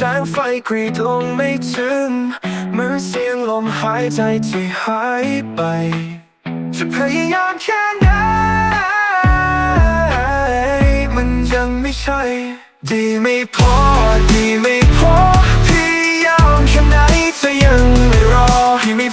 แสงไฟกรีดลงไม่ถึงเหมือนเสียงลมหายใจที่หายไป จะพยายามแค่ไหนมันยังไม่ใช่ ดีไม่พอ ดีไม่พอพยายามแค่ไหนจะยังไม่รอดีไม่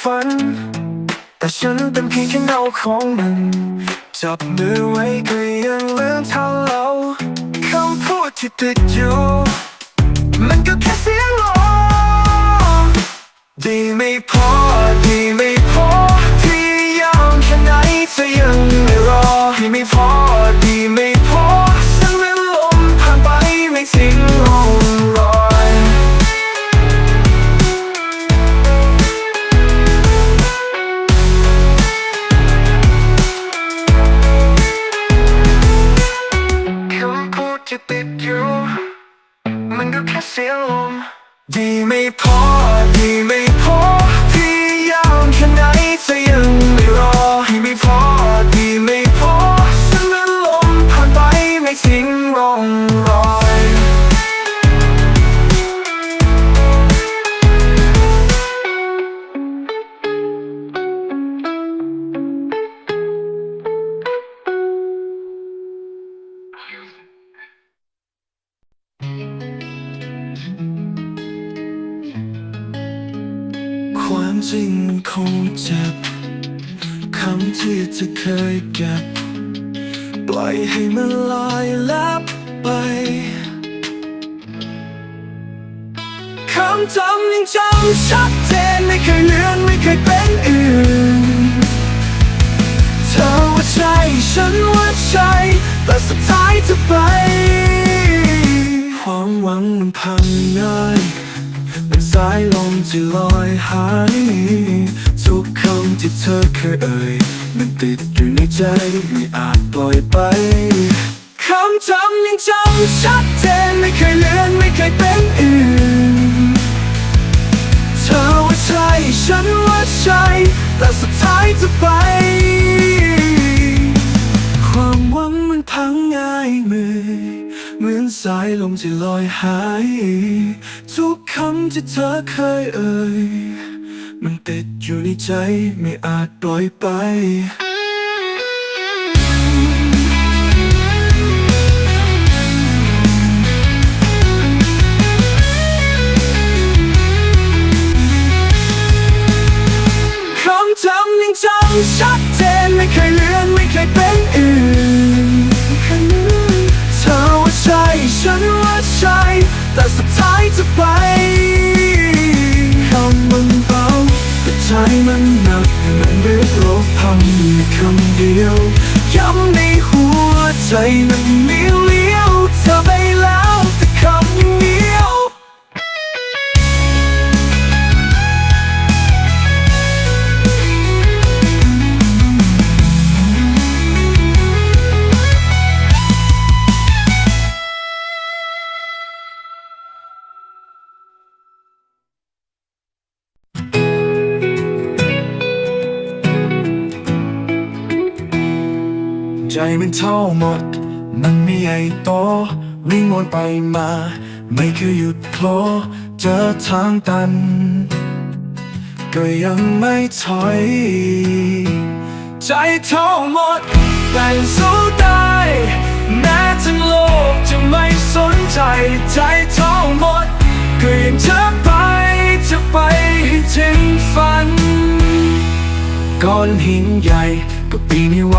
ฝัน แต่ฉันเป็นเพียงแค่เงาของมันจับมือไว้ก็ยังเลื่อนเท่าเราคำพูดที่ติดอยู่ มันก็แค่เสียงลมดีไม่พอดีไม่พอพยายามแค่ไหนเธอยังไม่รอดีไม่พอดีไม่พอฉันเป็นลมผ่านไปไม่สิ้นร่อง เจ็บคำที่เธอเคยเก็บ ปล่อยให้มันลอยลับไปคำจำยังจำชัดเจนไม่เคยเลือนไม่เคยเป็นอื่น เธอว่าใช่ฉันว่าใช่แต่สุดท้ายจะไป ความหวังมันพังง่ายเป็นสายลมที่ลอยหาย กคำที่เธอเคยเอ่ย มันติดอยู่ในใจไม่อาจปล่อยไป คำจำยังจำชัดเจนไม่เคยเลือนไม่เคยเป็นอื่น เธอว่าใช่ฉันว่าใช่ แต่สุดท้ายจะไป ความหวังมันพังง่ายมือ เหมือนสายลมที่ลอยหาย ทุกคำที่เธอเคยเอ่ย มันติดอยู่ในใจไม่อาจปล่อยไปคำจำยังจำชัดเจนไม่เคยเลือนไม่เคยเป็นอื่นเธอว่าใช่ฉันว่าใช่แต่สุดท้ายจะไป คำเดียว ย้ำในหัวใจมันมี ใจมันเท่าหมด มันไม่ใหญ่โตวิ่งวนไปมา ไม่เคยหยุดโผล่เจอทางตัน ก็ยังไม่ถอย ใจเท่าหมด แต่สู้ได้แม้ทั้งโลกจะไม่สนใจ ใจเท่าหมด ก็ยังจะไปจะไปให้ถึงฝัน ก้อนหินใหญ่ ก็ปีนไม่ไหว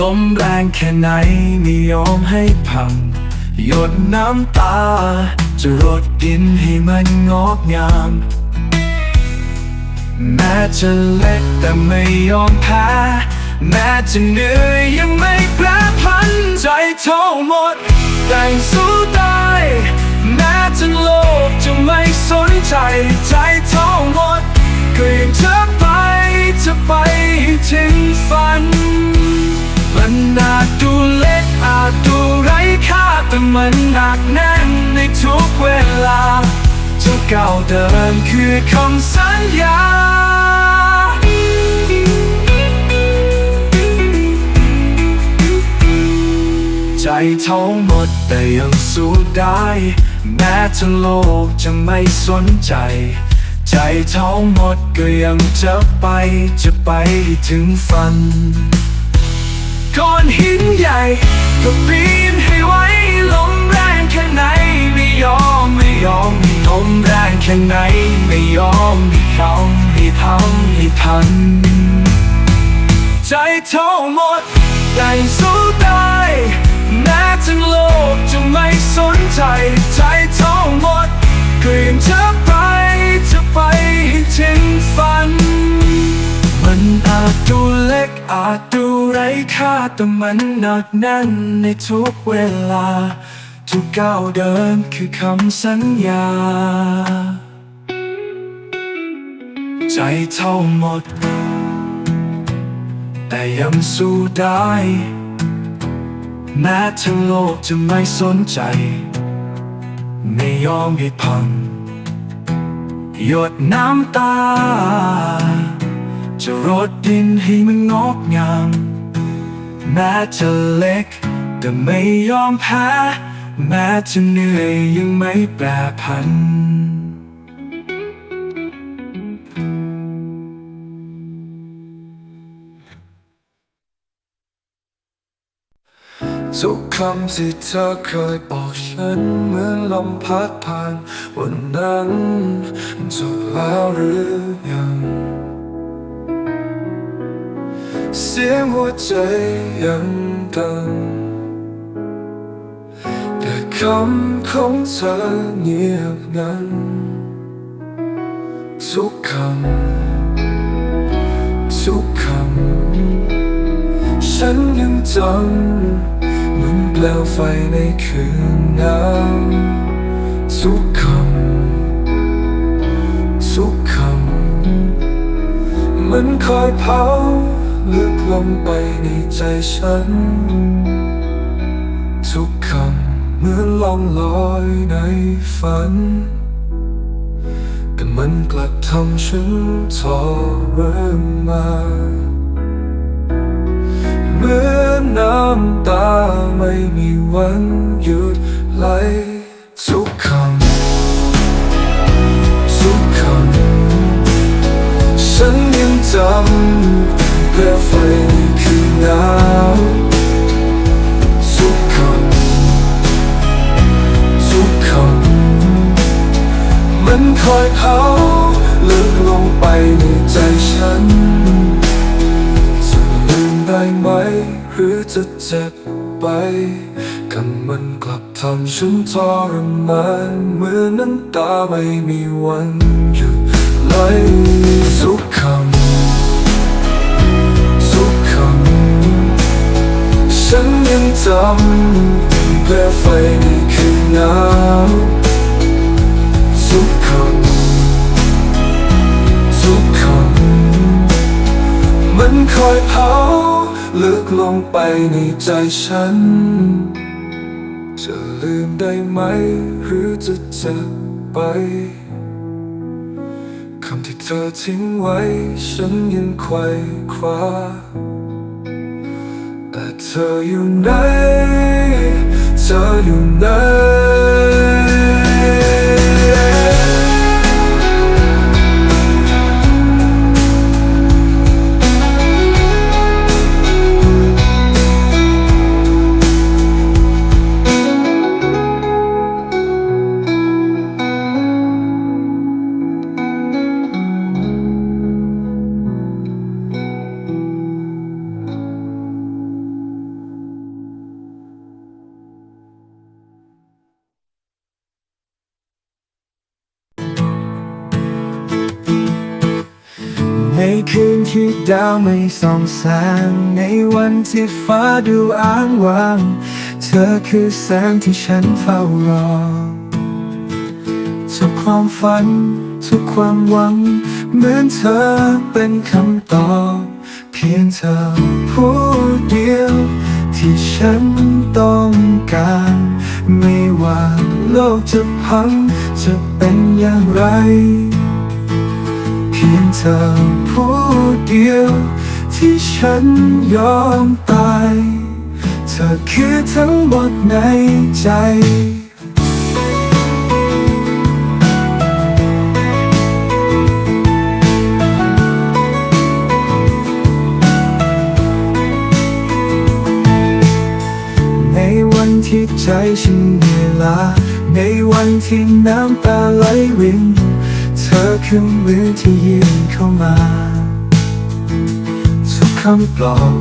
ลมแรงแค่ไหนไม่ยอมให้พัง หยดน้ำตา จะรดดินให้มันงอกงาม แม้จะเล็กแต่ไม่ยอมแพ้ แม้จะเหนื่อยยังไม่แปรพันใจเท่าหมดแต่งสู้ได้แม้ทั้งโลกจะไม่สนใจใจเท่าหมดก็ยังจะไป ไปให้ถึงฝัน มันอาจดูเล็กอาจดูไร้ค่าแต่มันหนักแน่นในทุกเวลาจทุกก้าวเดินคือคำสัญญาใจทั้งหมดแต่ยังสู้ได้ แม้ทั้งโลกจะไม่สนใจ ใจทั้งหมดก็ยังจะไปจะไปถึงฝันก้อนหินใหญ่ก็ปีนให้ไว้ลมแรงแค่ไหนไม่ยอมไม่ยอมลมแรงแค่ไหนไม่ยอมให้เขาให้ทำให้ทัน ใจทั้งหมดแต่สู้ได้แม้ทั้งโลกจะไม่สนใจ ใจทั้งหมดก็ยังจะไป ถึงฝัน มันอาจดูเล็กอาจดูไร้ค่าแต่มันหนักแน่นในทุกเวลา ทุกก้าวเดินคือคำสัญญา ใจเท่าหมด แต่ยังสู้ได้ แม้ทั้งโลกจะไม่สนใจ ไม่ยอมให้พัง หยดน้ำตา จะรดดินให้มันงอกงาม แม้จะเล็ก แต่ไม่ยอมแพ้ แม้จะเหนื่อยยังไม่แปรพัน ทุกคำที่เธอเคยบอกฉันเหมือนลมพัดผ่านวันนั้นจบแล้วหรือยัง เสียงหัวใจยังดังแต่คำของเธอเงียบงันทุกคำทุกคำฉันยังจำ เหมือนเปลวไฟในคืนหนาวทุกคำทุกคำมันคอยเผาลึกลงไปในใจฉัน ทุกคำเหมือนล่องลอยในฝัน แต่มันกลับทำฉันทรมาน มือนน้ำตาไม่มีวันหยุดไหลำฉันทรมานเหมือนน้ำตาไม่มีวันหยุดไหลทุกคำทุกคำฉันยังจำเปลไฟในคืนหนาวทุกคำทุกคำมันคอยเผาลึกลงไปในใจฉัน ลืมได้ไหม หรือจะจากไป คำที่เธอทิ้งไว้ ฉันยังไขว่คว้าแต่เธออยู่ไหน เธออยู่ไหน ในคืนที่ดาวไม่ส่องแสง ในวันที่ฟ้าดูอ้างว้าง เธอคือแสงที่ฉันเฝ้ารอ ทุกความฝัน ทุกความหวัง เหมือนเธอเป็นคำตอบ เพียงเธอผู้เดียว ที่ฉันต้องการ ไม่ว่าโลกจะพังจะเป็นอย่างไร พียงเธอผู้เดียว ที่ฉันยอมตาย เธอคือทั้งหมดในใจในวันที่ใจฉันเหนื่อยล้าในวันที่น้ำตาไหลรินเธอคือมือที่ยื่นเข้ามา ทุกคำปลอบ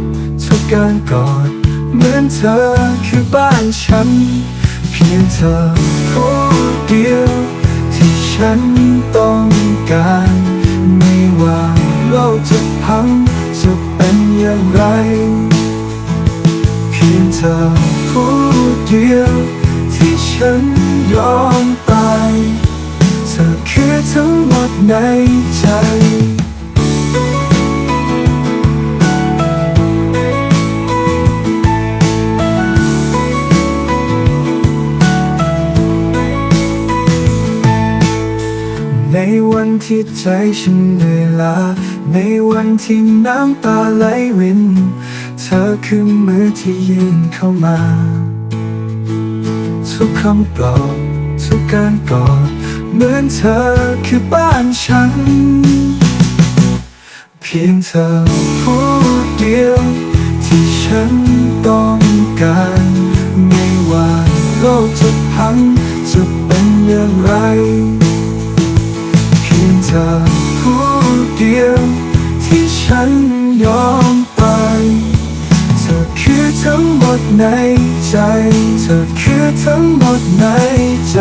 ทุกการกอด เหมือนเธอคือบ้านฉัน เพียงเธอผู้เดียว ที่ฉันต้องการ ไม่ว่าโลกจะพังจะเป็นอย่างไร เพียงเธอผู้เดียว ที่ฉันยอมตาย ทั้งหมดในใจในวันที่ใจฉันเหนื่อยล้าในวันที่น้ำตาไหลริน เธอคือมือที่ยื่นเข้ามา ทุกคำปลอบทุกการกอด เหมือนเธอคือบ้านฉัน เพียงเธอผู้เดียว ที่ฉันต้องการ ไม่ว่าโลกจะพังจะเป็นอย่างไร เพียงเธอผู้เดียว ที่ฉันยอมไปเธอคือทั้งหมดในใจ เธอคือทั้งหมดในใจ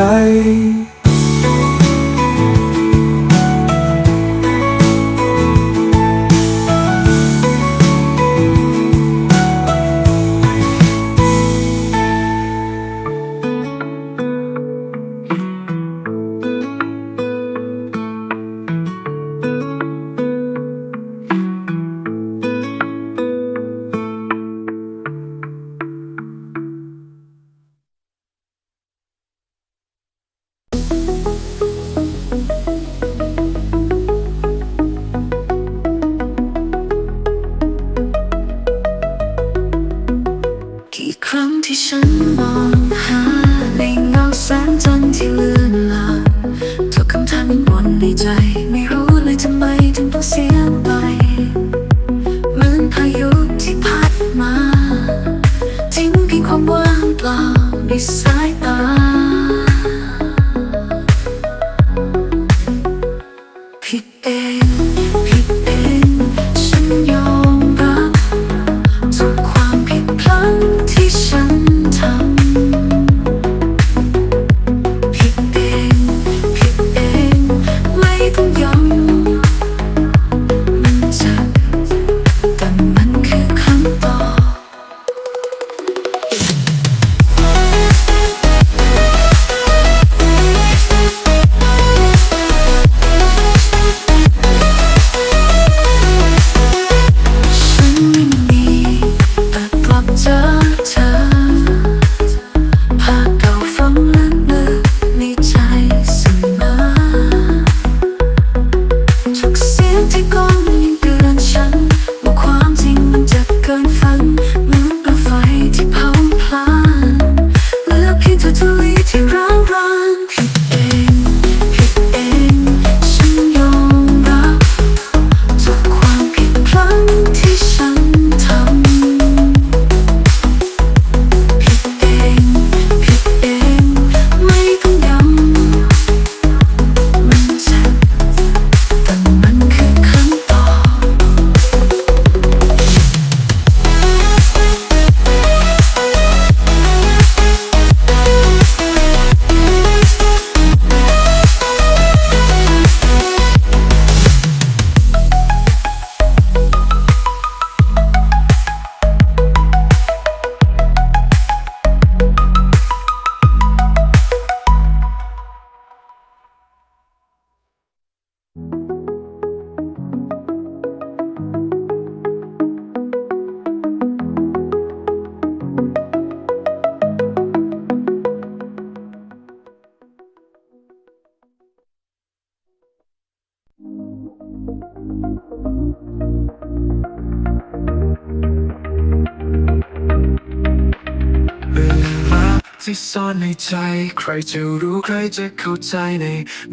ที่ซ่อนในใจ ใครจะรู้ใครจะเข้าใจใน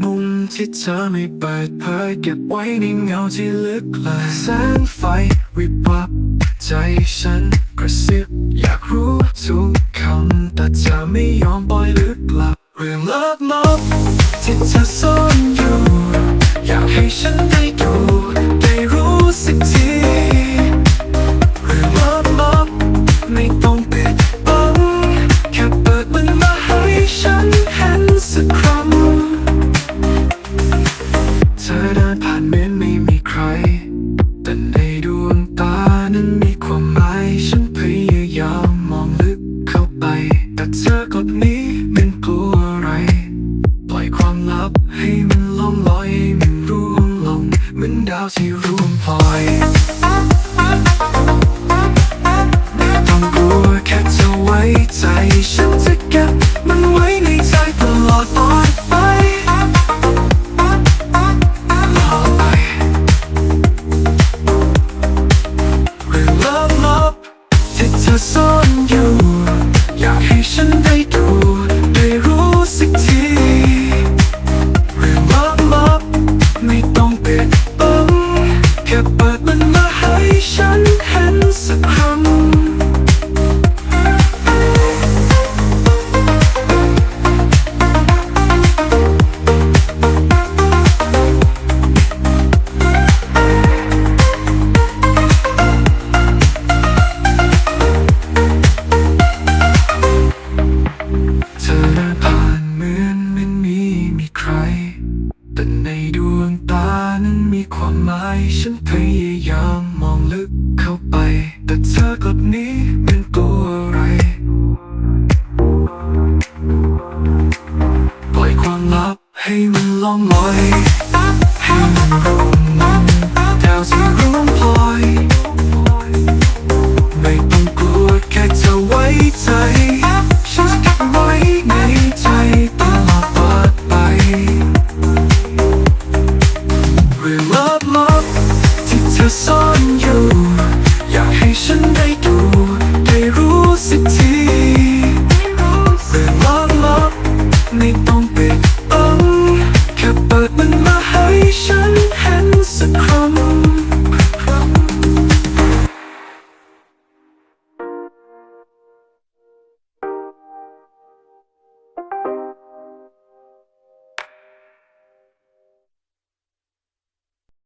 มุมที่เธอไม่เปิดเผยเก็บไว้ในเงาที่ลึกลยแสงไฟวิบวับใจฉันกระซิบอยากรู้ทุกคำแต่จะไม่ยอมปล่อยลึกลับ เรื่องลับลับที่เธอซ่อนอยู่ อยากให้ฉันได้ corações.